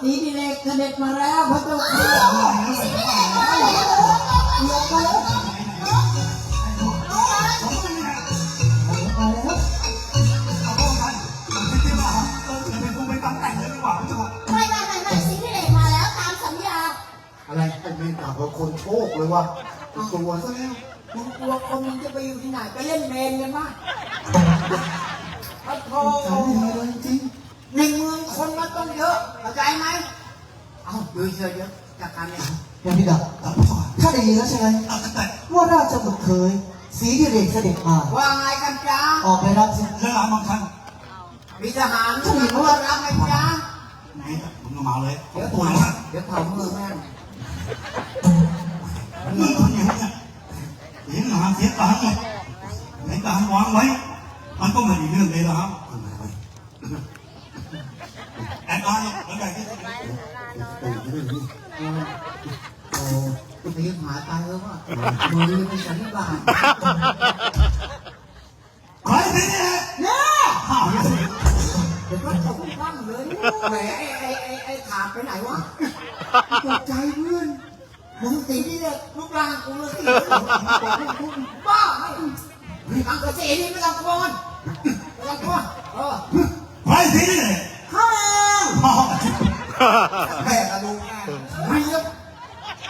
สีดิเลกเสด็จมาแล้วพระเจ้าค่ะเดี๋ยวไปแล้วมาแล้วไม่ไม่ไม่ไม่สีที่เด็กมาแล้วตามสัญญาอะไรไอ้แม่งกล่าวกับคนโชคเลยว่ะตัวซะแล้วมึงกลัวคนมึงจะไปอยู่ที่ไหนไปเล่นเมนกันบ้างพระโทใจไม่ดีเลยจริง ในเมืองคนมันต้องเยอะเข้าใจไหมเอาดูเฉยเยอะจากการเนี่ยยังพี่ดับถ้าได้ยินแล้วใช่ไหมว่าราชบุตรเคย สีที่เด็กเสด็จมาว่าไงกันจ้าออกไปรับสิเรื่องราวบางครั้งมีทหารผู้หญิงว่ารับไหมจ้าไหนมึงมาเลยเดี๋ยวปวเผาดนะเดี๋ยวเผามือแม่งมึงคนอย่างนี้เสียงหาเสียงกลางเลยในการวางไว้ มันก็ไม่ได้เรื่องเลยนะครับ แอนนาเนี่ยแล้วใหญ่ที่สุดโอ้ตีหาตายแล้วว่ามือเป็นสันนิบาตใครสิเนี่ยเนี่ยข้าวเนี่ยเดี๋ยวก็ตกคว่ำเลยแหมไอ้ไอ้ไอ้ไอ้ขาดไปไหนวะตกใจเพื่อนมึงตีนี่เนี่ยลูกลางกูเลยบ้าไม่ทางกระเสีนี่ไม่ต้องกลัวมันไม่ต้องกลัวเออใครสิ เนี่ยข้วแม่กระดูกไม่เยอะ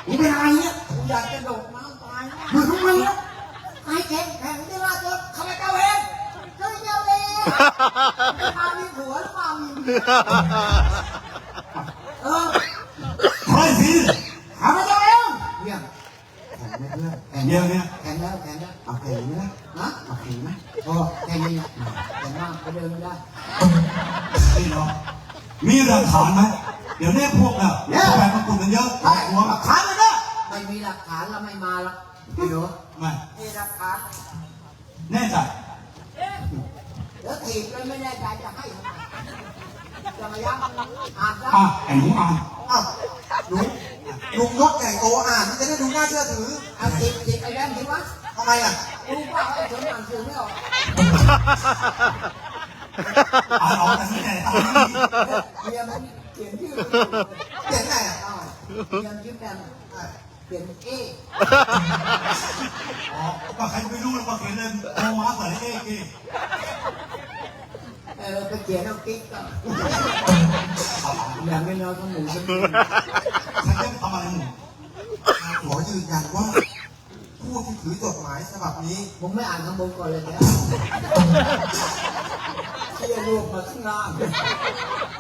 มึงเป็นอะไรเนี่ยกูอยากจะโดดน้ำตายมึงทำไมเนี่ยไอ้แข็งแข็งที่ว่าจะข้าพเจ้าเองข้าเจ้าเองพามีผัวหรือเปล่ามีเออใครสิข้าพเจ้าเองเยี่ยแข็งไหมเพื่อนแข็งเดี๋ยเนี่ย มีหลักฐานไหมเดี๋ยวนี้พวกเนี่ย แฟนมากุนกันเยอะใช่หัวหลักฐานเลยนะไม่มีหลักฐานแล้วไม่มาละพี่หนูไม่มีหลักฐานแน่ใจเดี๋ยวถีบเลยไม่แน่ใจจะให้ทำไมจะมายักอ่านได้อะไอ้หนูอ่านอ้าวลุงลุงยศใหญ่โตอ่านมันจะได้ดูน่าเชื่อถือเอาถีบถีบไอ้แดงถีบวะทำไมอะ รู้เปล่าไอ้เฉินอ่านสื่อไม่ออก อ่านออกแต่ไม่ได้เรียนมันเขียนชื่อเขียนไงอะเรียนชื่อแดงเขียนเออ๋อก็ใครไม่รู้แล้วก็เขียนเลยโทรมาใส่เอ๊ะเอ๊ะเออไปเขียนเอากิ๊กก็อนย่างไม่น้อยก็หมูสักทีฉันจะทำอะไรหนูขอยืนยันว่าผู้ที่ถือจดหมายฉบับนี้ ผมไม่อ่านคำบงก่อนเลยนี่ ยเชี่ยรวบมาข้างล่าง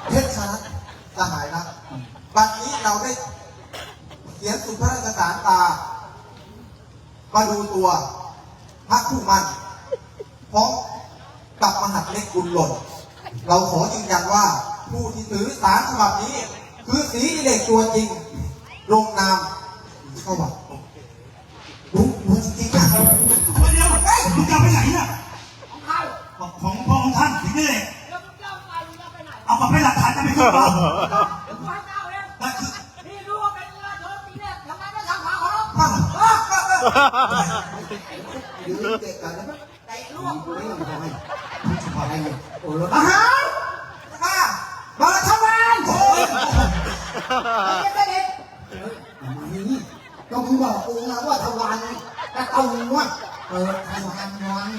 เพชรชนะสหายรักบัดนี้เราได้เขียนสุพระราชสารตา มาดูตัวพระผู้มันพร้อมกับมหัดเล็กกุลหล่น เราขอยืนยันว่าผู้ที่ถือสารฉบับนี้ คือสีอิเล็กตัวจริง ลงนามเข้าวัดรู้รู้จริงๆ องค์ท่านถึงนี่แล้วมึงเล่าไปมึงจะไปไหนเอามาเป็นหลักฐานจะไม่ถูกต้องเดี๋ยวพระเจ้าเองนั่นคือพี่รู้ว่าเป็นราชรถปีแรกทำไมไม่ทำข่าวเขาอะอะอะอะยืนเด็กกันแล้วเตะล่วงไม่ยอมทำให้อะไรเนี่ยโอ้รถอาหารค่ะมาทำงานโอ้ยไม่ได้เด็กเฮ้ยมานี่ก็มึงบอกกูนะว่าทวารกระตุงว่าเปิดทวารวัน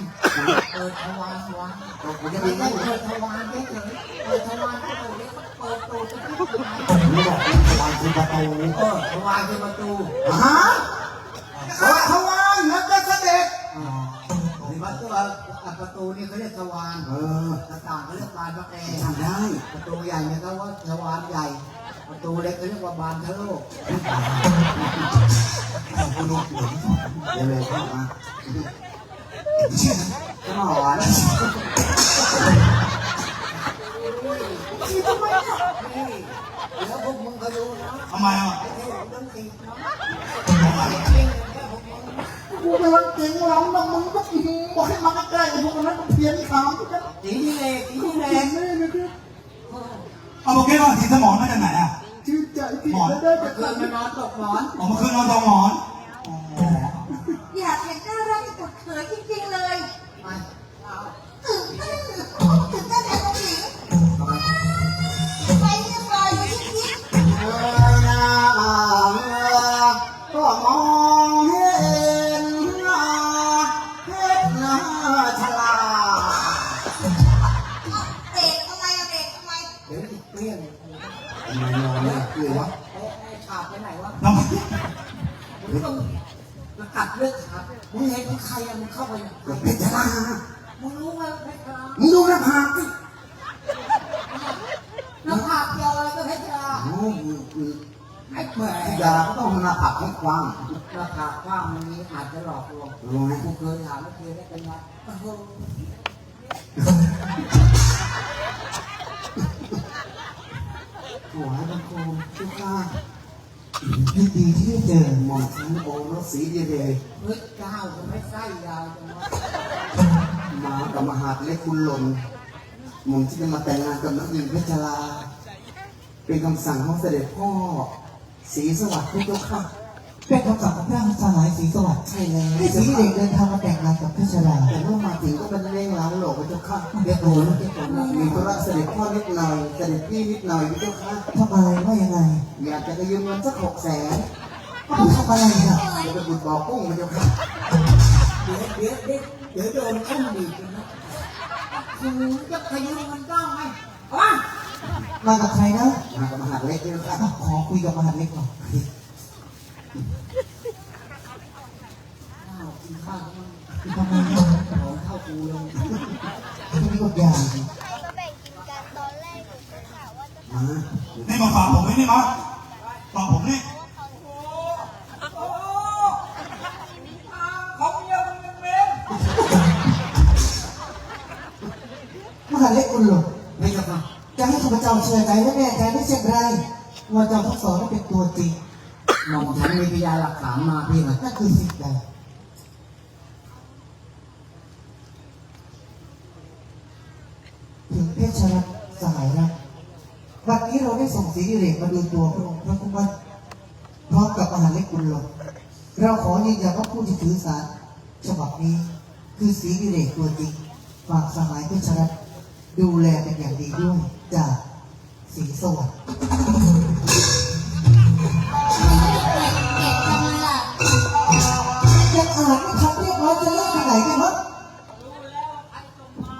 เปิดทวารเฉยเปิดทวารก็เปิดเปิดตูจะขึ้นทวารผมบอกวางคือประตูเออทวารคือประตูอาหารเปิดทวารแล้วก็เสด็จอ๋อประตูประตูนี่เขาเรียกทวารเออต่างเขาเรียกบานพระแกทำได้ ประตูใหญ่เนี่ยเขาว่าทวารใหญ่ ประตูเล็กเขาเรียกว่าบานทะลกแต่คุณลุงหนุนเดี๋ยวเลยเข้ามาก็มาหวาน ทำไมเนี่ยนี่แล้วพวกมึงก็รู้นะทำไมอะไอ้ที่ร้องตีนะทำไมจริงแค่พวกมึงกูกำลังเก่งร้องนะมึงก็บอกให้มาใกล้ๆพวกนั้นมันเพี้ยนขามก็จะตีนี่เลยตีนี่เลเก่ยงเลยนะครับเอาโอเคว่าทีสมองมาจากไหนอะชื่นใจผิดแล้วได้เมื่แต่อคืนมานอนตกหมอน ออกมาคืนนอนตองหมอน มึงมึงไอ้แหมที่ดาราก็ต้องหน้าผากให้กว้างหน้าผากกว้างมันมีอาจจะหลอกลวงรู้ไหมกูเคยถามแล้วเคยได้เป็นไงโอ้โหหัวบังคมทุกข้ายินดีที่ได้เจอหมอทั้งโอรสสีเดียเดย์เฮ้ยเจ้าจะไม่ไส้ยาวจังวะมากับมหาดเล็กคุณหล่นหม่อมที่จะมาแต่งงานกับนักหญิงเพชรลา เป็นคำสั่งของเสด็จพ่อศรีสวัสดิ์พระเจ้าค่ะ เป็นคำสั่งของพระสหายศรีสวัสดิ์ใช่แล้วให้ศรีเด็กเดินทางมาแต่งงานกับเพชรลาแต่เมื่อมาถึงก็เป็นเร่งร้านโหลกพระเจ้าค่ะเด็กโหนเด็กโหนมีธุระเสด็จพ่อนิดหน่อยเสด็จพี่นิดหน่อยพระเจ้าค่ะทำอะไรว่ายังไง อยากจะยืมเงินสักหกแสนเขาต้องทำอะไรอะเดี๋ยวไปบุญบ่อกุ้งพระเจ้าค่ะเดี๋ยวเดี๋ยวเดี๋ยวเดี๋ยวโดนอุ้มดีกันนะคือจะขยืมมันได้ไหมเอาวะ มากับใครนะมากับมหาดเล็กพระเจ้าค่ะอะขอคุยกับมหาดเล็กหน่อยข้าวกินข้าวมันทำไมของข้าวกูเลยที่นี่ก็ยาวเราก็แบ่งกินกันตอนแรกหนูก็กะว่าจะมานี่มาฝากผมไหมนี่มาฝากผมนี่มหาเล็กคุณหลงไม่ใช่ปะ จะให้ข้าพเจ้าเชื่อใจและแน่ใจได้เช่นไรว่าเจ้าทั้งสองนั้นเป็นตัวจริงหม่อมฉันมีพยานหลักฐานมาพี่นะนั่นคือสิ่งใดถึงเพชรรัตน์สหายรักวันนี้เราได้ส่งสีดิเรกมาดูตัวพระองค์พระคุมันพร้อมกับมหาเล็กคุณหลงเราขอยืนยันว่าผู้ที่ถือสารฉบับนี้ คือสีดิเรกตัวจริงฝากสหายเพชรรัตน์ดูแลเป็นอย่างดีด้วย จากสีสวัสดิ์ยังอ่านไม่ทันเรียบร้อยจะเล่นไปไหนกันวะรู้แล้วใครส่งมา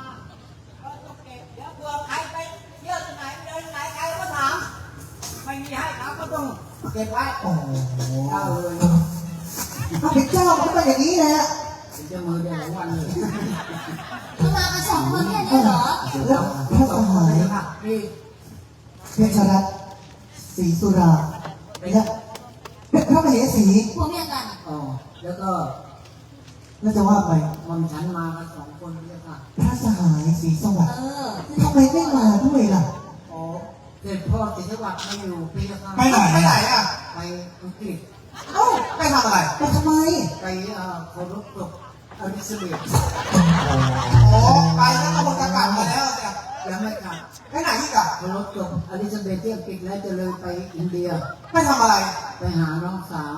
เราต้องเก็บเดี๋ยวเผื่อใครไปเที่ยวที่ไหนเดินไหนใครก็ถามไม่มีให้เขาก็ต้องเก็บไว้โอ้โหเจ้าเลยถ้าเป็นเจ้ามันก็เป็นอย่างนี้แหละเป็นเจ้ามือเดียวของวันเลยคือมากันสองคนแค่นี้เหรอ แล้วพระสหายนี่เพชรรัตน์ศรีสุราและพระมเหสีผัวเมียกันอ๋อแล้วก็แล้วจะว่าไปมอมฉันมากันสองคนเลยค่ะพระสหายศรีสวัสดิ์เออทำไมไม่มาด้วยล่ะอ๋อเด็กพ่อติดจังหวัดไม่อยู่พี่ค่ะไปไหนไปไหนอะไปอังกฤษเอ้าไปทำอะไรไปทำไมไปเอ่อเคารพศพอลิซาเบธโอ้ไปแล้ว อีกอะเคารพศพอลิซาเบธที่อังกฤษแล้วจะเลยไปอินเดียไปทำอะไรไปหาน้องสาว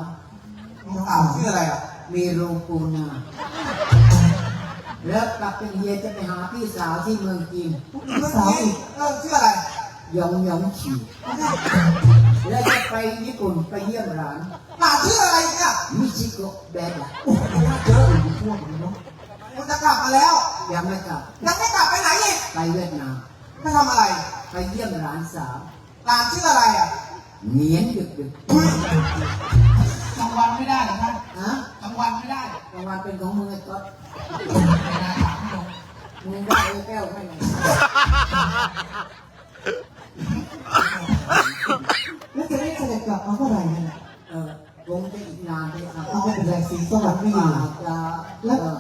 น้องสาวชื่ออะไรอะมีโรงปูนาแล้วกลับเป็นเฮียจะไปหาพี่สาวที่เมืองจีนสาวอีกเออชื่ออะไรยองยองฉีแล้วจะไปญี่ปุ่นไปเยี่ยมหลานหลานชื่ออะไรเนี่ยมิชิโกะแบดะเยอะอยู่พวกนี้เนาะมันจะกลับมาแล้วยังไม่กลับยังไม่กลับไปไหนอีกไปเวียดนามไปทำอะไร ไปเยี่ยมหลานสาวหลานชื่ออะไรอะเหนียนดึกดึกกลางวันไม่ได้เหรอท่านๆฮะกลางวันไม่ได้รางวัลเป็นของมึงไอ้ก๊อตไม่ได้ถามไม่ลงมึงได้ไอ้แก้วไม่ไหนแล้วจะได้เสด็จกลับมาเมื่อไหร่นั่นน่ะเออคงจะอีกนานเลยครับเอาไม่เป็นไรศรีสวัสดิ์ไม่อยู่อาจจะแล้วเออ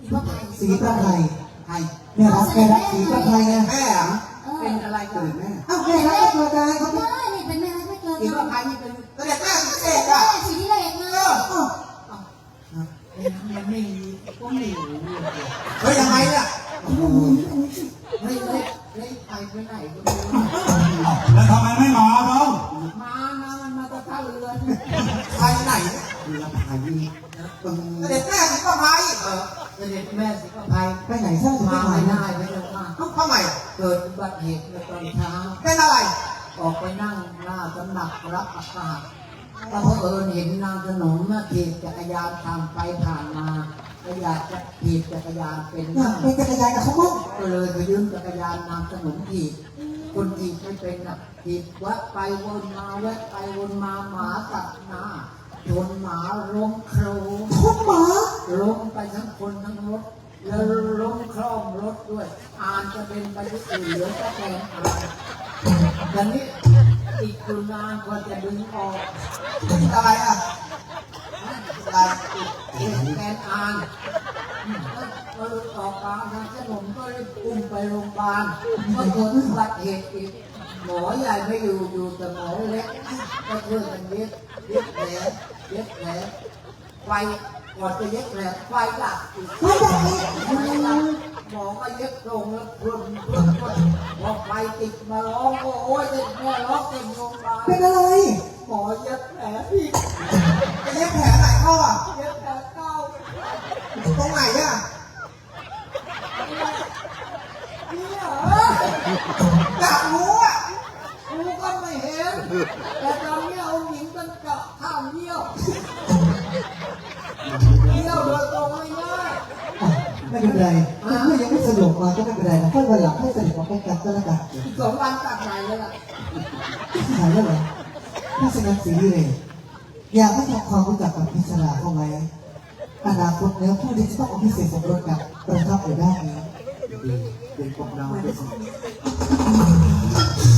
อีพ่อไผ่ศรีประไทยใครแม่รักแม่รักศรีประไทยไงแม่ เหรอเออเป็นอะไรกันแม่อ้าวแม่รักไม่ตัวกายเขาเป็นได้นี่เป็นแม่รักไม่เกินคิดว่าใครนี่เป็นเสด็จแม่สุเสเด็กกอะแม่สีที่เล็กมาอ้าวมันไม่มีก็ไม่รู้เฮ้ยยังไงเนี่ยไม่ไม่ไม่ไปไปไหนก็ไม่รู้แล้วทำไมไม่มาเรามานะมันมาจากท่าเรือใครไหนเนี่ยเรือพายมีตึงเสด็จแม่สิก็พายเออเสด็จแม่สิก็ไปไปไหนซะจะมาไม่ไม่มาได้ไม่ได้ว่าเอ้าทำไม เกิดอุบัติเหตุในตอนเช้าเป็นอะไร ออกไปนั่งหน้าตำหนักรับอากาศแล้วเผอิญเห็นนางขนมมาถีบจักรยานผ่านไปผ่านมาก็อยากจะถีบจักรยานเป็นอยากเป็นจักรยานกับเขาบ้างก็เลยไปยืมจักรยานนางขนมถีบคนจีบไม่เป็นอะจีบแวะไปวนมาแวะไปวนมาหมาตัดหน้าชนหมาล้มโครมทุกหมาล้มไปทั้งคนทั้งรถ แล้วล้มคล่อมรถด้วยอ่านจะเป็นไปด้วยอื่นเหลือแต่แกนอ่านดังนี้อีกคืนนานกว่าจะดึงออกเป็นอะไรอะอะไรอีกแกนอ่านเออออกมาทางขนมก็เลยอุ้มไปโรงพยาบาลเมื่อเกิดอุบัติเหตุอีกหมอใหญ่ไม่อยู่อยู่แต่หมอเล็กก็ช่วยกันเย็บเย็บแผลเย็บแผลไฟ ก่อนจะเย็บแผลไฟดับอีกไม่ได้หมอก็เย็บตรงแล้วพรุนพรุนพรุนพอไฟติดมาร้องโอ้ยเด็กแม่ร้องเต็มโรงพยาบาลเป็นอะไร หมอเย็บ ไม่เป็นไรถ้าเพื่อนยังไม่สะดวกมาก็ไม่เป็นไรนะค่อยวันหลังให้เสด็จมาเป็นกันก็แล้วกันอีกสองวันกลับไหนเลยล่ะหายแล้วเหรอถ้าฉะนั้นสีวิเรศอยากให้ทำความรู้จักกับพิชราเข้าไว้อนาคตแล้วผู้ที่จะต้องเอาพิเศษสมรสกับประทับในด้านนี้ดีเป็นปกดาวเป็นสอง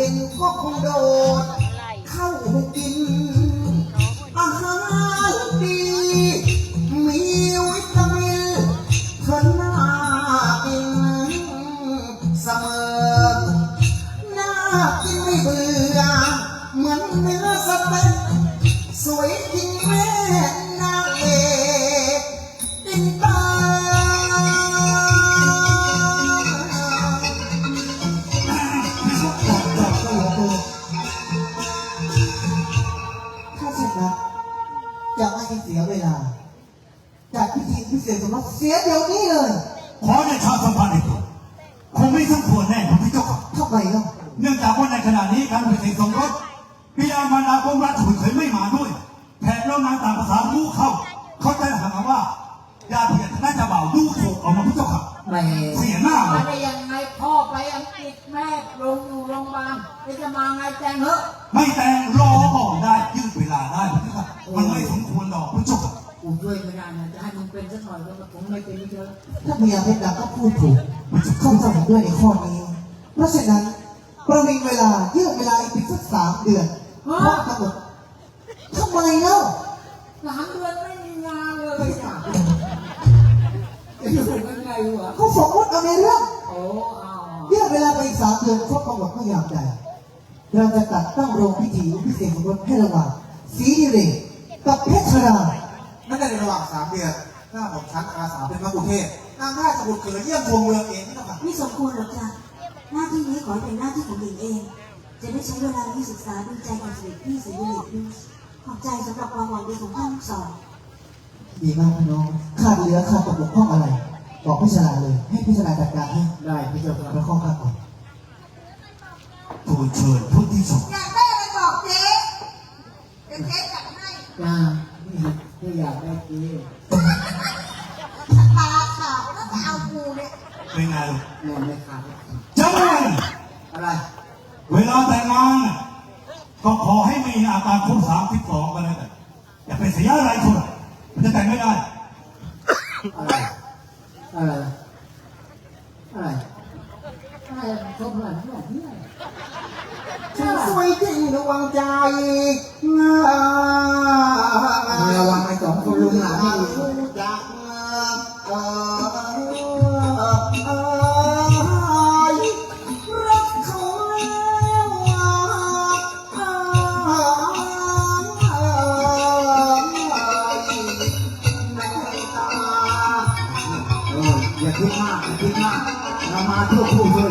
เห็นก็คงโดด เข้าหุกิน พิธีพิเศษสำหรับเสียเดี๋ยวนี้เลย ขอได้ชาสัมพันธ์ในตัวคงไม่สมควรแน่ครับพี่เจ้าค่ะทำไมเล่าเนื่องจากว่าในขณะนี้การพิธีสมรสบิดามารดาของราชบุตรเคยไม่มาด้วยแถมแล้วนางต่างภาษารู้เข้า เขาใจหาว่าญาติเพียรน่าจะบ่าวดูถูกออกมาพี่เจ้าค่ะแหมเสียหน้าเลมายได้ยังไงพ่อไปอังกฤษแม่ลงอยู่โรงพยาบาลไม่จะมาไงแจ้งเถอะไม่แต่งรอก่อนได้ยืดเวลาได้พี่ เป็นสักหน่อยก็ผมไม่เป็นเยอะถ้าพยาเพชรดำก็พูดถูกเขาจะเห็นด้วยในข้อนี้ เพราะฉะนั้นประวิงเวลายืดเวลาอีกเพียงสักสามเดือนเพราะกำหนดทำไมเล่าสามเดือนไม่มีงานเลยอะจะอยู่กันไงวะเขาสมมติเอาในเรื่องโอ้เอายืดเวลาไปอีกสามเดือนครบกำหนดไม่ยามใดเราจะตัดตั้งโรงพิธีพิเศษสมรสให้ระหว่างสีดิเรกกับเพชรรานั่นในระหว่างสามเดือน หน้าของชั้นอาสาเป็นพระกุเทศนางราชบุตรเกิดเยี่ยมชมเมืองเองนี่นะครับไม่สมควรหรอกจ้ะหน้าที่นี้ขอให้เป็นหน้าที่ของหญิงเอง จะได้ใช้เวลาที่ศึกษาดูใจกับเสด็จพี่เสด็จพี่ขอบใจสำหรับความหวังดีของท่านทั้งสองดีมากนะน้องขาดเหลือขาตกบกพร่องอะไร บอกพิจารณาเลย ให้พิจารณาจัดการให้ได้พี่เจ้าค่ะแล้วข้อข้าก่อนทูลเชิญผู้ที่สองอยากได้อะไรบอกเจ๊เดี๋ยวเจ๊จัดให้จ้าที่อยากได้กีต จำไว้อะไร เวลาแต่งงานน่ะก็ขอให้มีอาการครบสามสิบสองกันแล้วกันอย่าไปเสียอะไรคนอ่มันจะแต่งไม่ได้ อะไร อะไร อะไรอะไรชมอะไรชมอะไรฉันสวยจริงระวังใจระวังไอ้สองคนลุงหลานนี่ ต